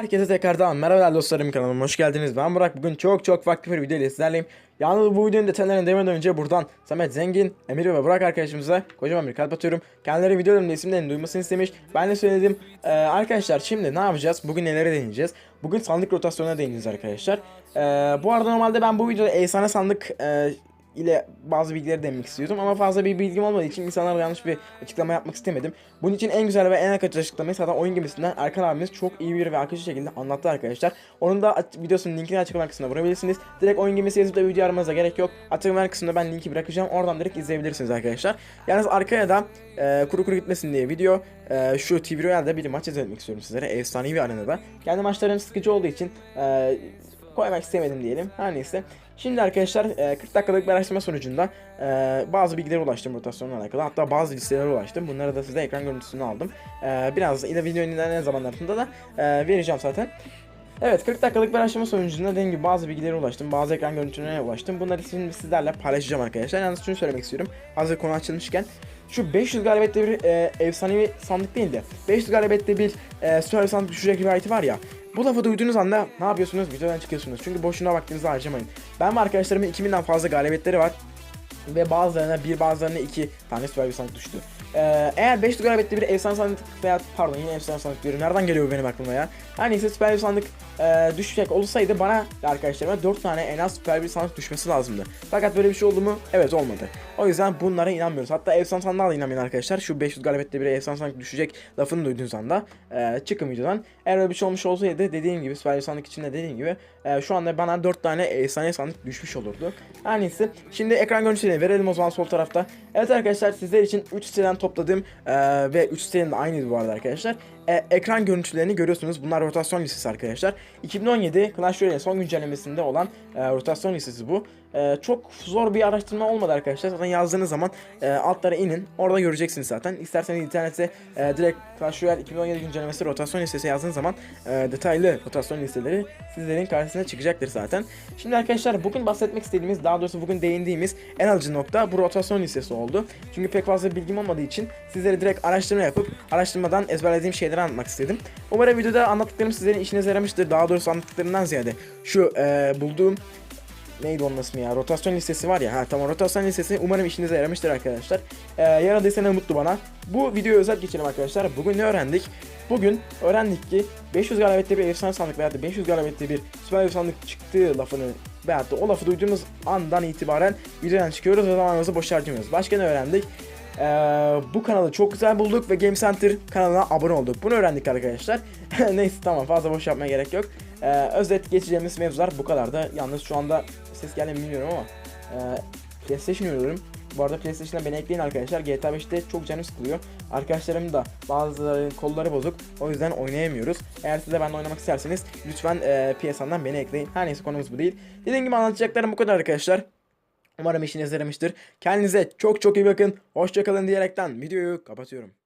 Herkese tekrardan merhabalar dostlarım kanalıma hoş geldiniz. Ben Burak. Bugün çok çok farklı bir video ile sizlerleyim. Yalnız bu videonun detaylarına demeden önce buradan Samet Zengin, Emir ve Burak arkadaşımıza kocaman bir kalp atıyorum. Kendileri videolarımda isimlerini duymasını istemiş. Ben de söyledim. Ee, arkadaşlar şimdi ne yapacağız? Bugün nelere değineceğiz? Bugün sandık rotasyonuna değineceğiz arkadaşlar. Ee, bu arada normalde ben bu videoda efsane sandık e, ile bazı bilgileri denemek istiyordum ama fazla bir bilgim olmadığı için insanlara yanlış bir açıklama yapmak istemedim. Bunun için en güzel ve en akıcı açıklamayı zaten oyun gemisinden Erkan abimiz çok iyi bir ve akıcı şekilde anlattı arkadaşlar. Onun da videosunun linkini açıklama kısmına vurabilirsiniz. Direkt oyun gemisi yazıp da video aramanıza gerek yok. Açıklama kısmında ben linki bırakacağım. Oradan direkt izleyebilirsiniz arkadaşlar. Yalnız arkaya da e, kuru kuru gitmesin diye video e, şu TV Royale'de bir maç izletmek istiyorum sizlere. Efsanevi arenada. Kendi maçlarım sıkıcı olduğu için e, koymak istemedim diyelim. Her neyse. Şimdi arkadaşlar e, 40 dakikalık bir araştırma sonucunda e, bazı bilgilere ulaştım rotasyonla alakalı. Hatta bazı listelere ulaştım. Bunları da size ekran görüntüsünü aldım. E, biraz da videonun ilerleyen zamanlarında da e, vereceğim zaten. Evet 40 dakikalık bir araştırma sonucunda dediğim gibi bazı bilgilere ulaştım. Bazı ekran görüntülerine ulaştım. Bunları şimdi sizlerle paylaşacağım arkadaşlar. Yalnız şunu söylemek istiyorum. Hazır konu açılmışken. Şu 500 galibiyette bir e, efsanevi sandık değil de 500 galibiyette bir e, süper sandık düşecek rivayeti var ya. Bu lafı duyduğunuz anda ne yapıyorsunuz? Videodan çıkıyorsunuz. Çünkü boşuna vaktinizi harcamayın. Ben ve arkadaşlarımın 2000'den fazla galibiyetleri var. Ve bazılarına bir bazılarına iki tane bir sandık düştü. Ee, eğer 5 galibiyette bir efsane sandık veya pardon yine efsane sandık diyorum. Nereden geliyor bu benim aklıma ya? Her neyse süper bir sandık e, düşecek olsaydı bana ve arkadaşlarıma 4 tane en az süper bir sandık düşmesi lazımdı. Fakat böyle bir şey oldu mu? Evet olmadı. O yüzden bunlara inanmıyoruz. Hatta efsane sandığa da inanmayın arkadaşlar. Şu 500 galibiyette bir efsane sandık düşecek lafını duyduğunuz anda e, çıkın videodan. Eğer öyle bir şey olmuş olsaydı dediğim gibi süper bir sandık içinde dediğim gibi e, şu anda bana 4 tane efsane sandık düşmüş olurdu. Her neyse. Şimdi ekran verelim o zaman sol tarafta. Evet arkadaşlar sizler için 3 siteden topladığım e, ve 3 sitenin de aynıydı bu arada arkadaşlar. E, ekran görüntülerini görüyorsunuz. Bunlar rotasyon listesi arkadaşlar. 2017 Clash Royale son güncellemesinde olan e, rotasyon listesi bu. E, çok zor bir araştırma olmadı arkadaşlar. Zaten yazdığınız zaman e, altlara inin. Orada göreceksiniz zaten. İsterseniz internete e, direkt Clash Royale 2017 güncellemesi rotasyon listesi yazdığınız zaman e, detaylı rotasyon listeleri sizlerin karşısına çıkacaktır zaten. Şimdi arkadaşlar bugün bahsetmek istediğimiz daha doğrusu bugün değindiğimiz en alıcı nokta bu rotasyon listesi oldu. Çünkü pek fazla bilgim olmadığı için sizlere direkt araştırma yapıp araştırmadan ezberlediğim şeyleri anlatmak istedim. Umarım videoda anlattıklarım sizlerin işinize yaramıştır. Daha doğrusu anlattıklarımdan ziyade şu e, bulduğum neydi onun ismi ya rotasyon listesi var ya. Ha tamam rotasyon listesi umarım işinize yaramıştır arkadaşlar. Ee, yaradıysa mutlu bana. Bu videoyu özel geçelim arkadaşlar. Bugün ne öğrendik? Bugün öğrendik ki 500 galibiyette bir efsane sandık veya da 500 galibiyette bir süper sandık çıktığı lafını veyahut da o lafı duyduğumuz andan itibaren videodan çıkıyoruz ve zamanımızı boş harcamıyoruz. Başka ne öğrendik ee, bu kanalı çok güzel bulduk ve Game Center kanalına abone olduk. Bunu öğrendik arkadaşlar. Neyse tamam fazla boş yapmaya gerek yok. Ee, özet geçeceğimiz mevzular bu kadar da. Yalnız şu anda ses geldi mi bilmiyorum ama e, PlayStation oynuyorum. Bu arada PlayStation'a beni ekleyin arkadaşlar. GTA 5'te çok canım sıkılıyor. Arkadaşlarım da bazılarının kolları bozuk. O yüzden oynayamıyoruz. Eğer siz de benimle oynamak isterseniz lütfen e, PSN'dan beni ekleyin. Her neyse konumuz bu değil. Dediğim gibi anlatacaklarım bu kadar arkadaşlar. Umarım işinize yaramıştır. Kendinize çok çok iyi bakın. Hoşçakalın diyerekten videoyu kapatıyorum.